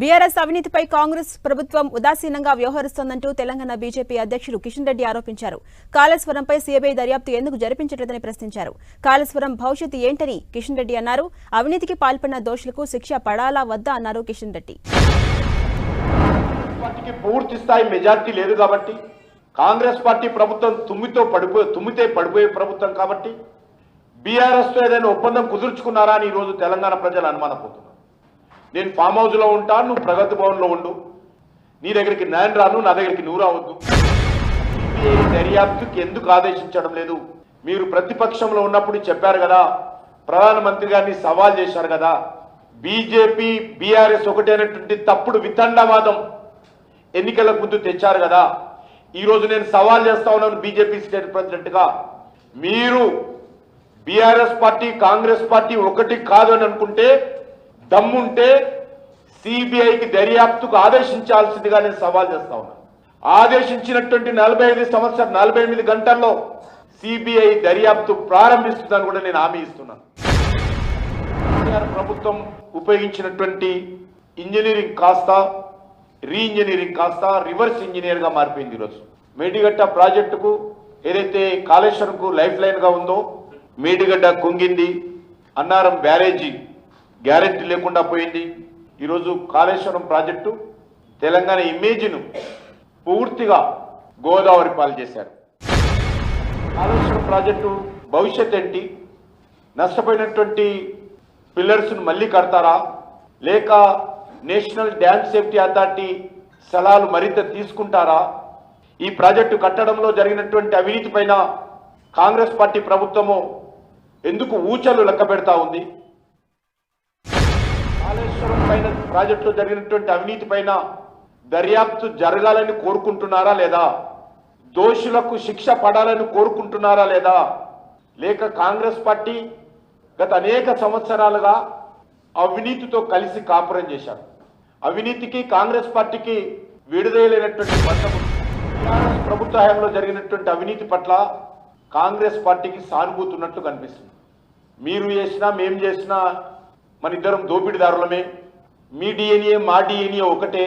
BRS అవినీతిపై కాంగ్రెస్ ప్రభుత్వం ఉదాసీనంగా వ్యవహరిస్తోందంటూ తెలంగాణ బీజేపీ అధ్యక్షులు కిషన్ రెడ్డి ఆరోపించారు. కాళేశ్వరంపై సీబీఐ దర్యాప్తు ఎందుకు జరిపించలేదని ప్రశ్నించారు. కాళేశ్వరం భవిష్యత్తు ఏంటని కిషన్ రెడ్డి అన్నారు. అవినీతికి పాల్పడిన దోషులకు శిక్ష పడాలా వద్దా అన్నారు కిషన్ రెడ్డి. పార్టీకి పూర్తి స్థాయి మెజార్టీ లేదు కాబట్టి కాంగ్రెస్ పార్టీ ప్రభుత్వం తుమ్మితో పడిపోయే తుమ్మితే పడిపోయే ప్రభుత్వం కాబట్టి బీఆర్ఎస్తో ఏదైనా ఒప్పందం కుదుర్చుకున్నారా అని ఈరోజు తెలంగాణ ప్రజలు అనుమానపోతున్నారు నేను ఫామ్ హౌస్లో ఉంటాను నువ్వు ప్రగతి భవన్లో ఉండు. నీ దగ్గరికి నేను రాను నా దగ్గరికి నువ్వు రావద్దు. దర్యాప్తుకి ఎందుకు ఆదేశించడం లేదు? మీరు ప్రతిపక్షంలో ఉన్నప్పుడు చెప్పారు కదా ప్రధానమంత్రి గారిని సవాల్ చేశారు కదా బీజేపీ బీఆర్ఎస్ ఒకటైనటువంటి తప్పుడు వితండవాదం ఎన్నికల ముందు తెచ్చారు కదా ఈరోజు నేను సవాల్ చేస్తా ఉన్నాను బీజేపీ స్టేట్ ప్రెసిడెంట్గా. మీరు బీఆర్ఎస్ పార్టీ కాంగ్రెస్ పార్టీ ఒకటి కాదు అని అనుకుంటే దమ్ముంటే సిబిఐకి దర్యాప్తుకు ఆదేశించాల్సిందిగా నేను సవాల్ చేస్తా ఉన్నాను ఆదేశించినటువంటి నలభై ఐదు సంవత్సరం నలభై ఎనిమిది గంటల్లో సిబిఐ దర్యాప్తు ప్రారంభిస్తుందని కూడా నేను హామీ ఇస్తున్నాను ప్రభుత్వం ఉపయోగించినటువంటి ఇంజనీరింగ్ కాస్త రీ ఇంజనీరింగ్ కాస్త రివర్స్ ఇంజనీర్గా మారిపోయింది ఈరోజు. మేడిగడ్డ ప్రాజెక్టుకు ఏదైతే కాళేశ్వరంకు లైఫ్ లైన్గా ఉందో మేడిగడ్డ కుంగింది అన్నారం బ్యారేజీ గ్యారెంటీ లేకుండా పోయింది. ఈరోజు కాళేశ్వరం ప్రాజెక్టు తెలంగాణ ఇమేజ్ను పూర్తిగా గోదావరి పాలు చేశారు. కాళేశ్వరం ప్రాజెక్టు భవిష్యత్ ఏంటి? నష్టపోయినటువంటి పిల్లర్స్ను మళ్ళీ కడతారా? లేక నేషనల్ డ్యామ్ సేఫ్టీ అథారిటీ స్థలాలు మరింత తీసుకుంటారా? ఈ ప్రాజెక్టు కట్టడంలో జరిగినటువంటి అవినీతి పైన కాంగ్రెస్ పార్టీ ప్రభుత్వము ఎందుకు ఊచలు లెక్క పెడతా ఉంది? కాళేశ్వరం పైన ప్రాజెక్టులో జరిగినటువంటి అవినీతి పైన దర్యాప్తు జరగాలని కోరుకుంటున్నారా లేదా? దోషులకు శిక్ష పడాలని కోరుకుంటున్నారా లేదా? లేక కాంగ్రెస్ పార్టీ గత అనేక సంవత్సరాలుగా అవినీతితో కలిసి కాపురం చేశారు. అవినీతికి కాంగ్రెస్ పార్టీకి విడుదలైనటువంటి బంధం టీఆర్ఎస్ ప్రభుత్వ హయాంలో జరిగినటువంటి అవినీతి పట్ల కాంగ్రెస్ పార్టీకి సానుభూతి ఉన్నట్లు కనిపిస్తుంది. మీరు చేసినా మేం చేసినా మన ఇద్దరం దోపిడీదారులమే. మీ డిఎన్ఏ మా డిఎన్ఏ ఒకటే.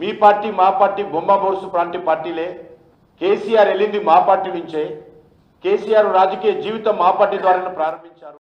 మీ పార్టీ మా పార్టీ బొమ్మ బోర్సు ప్రాంతి పార్టీలే. కేసీఆర్ వెళ్ళింది మా పార్టీ నుంచే. కేసీఆర్ రాజకీయ జీవితం మా పార్టీ ద్వారానే ప్రారంభించారు.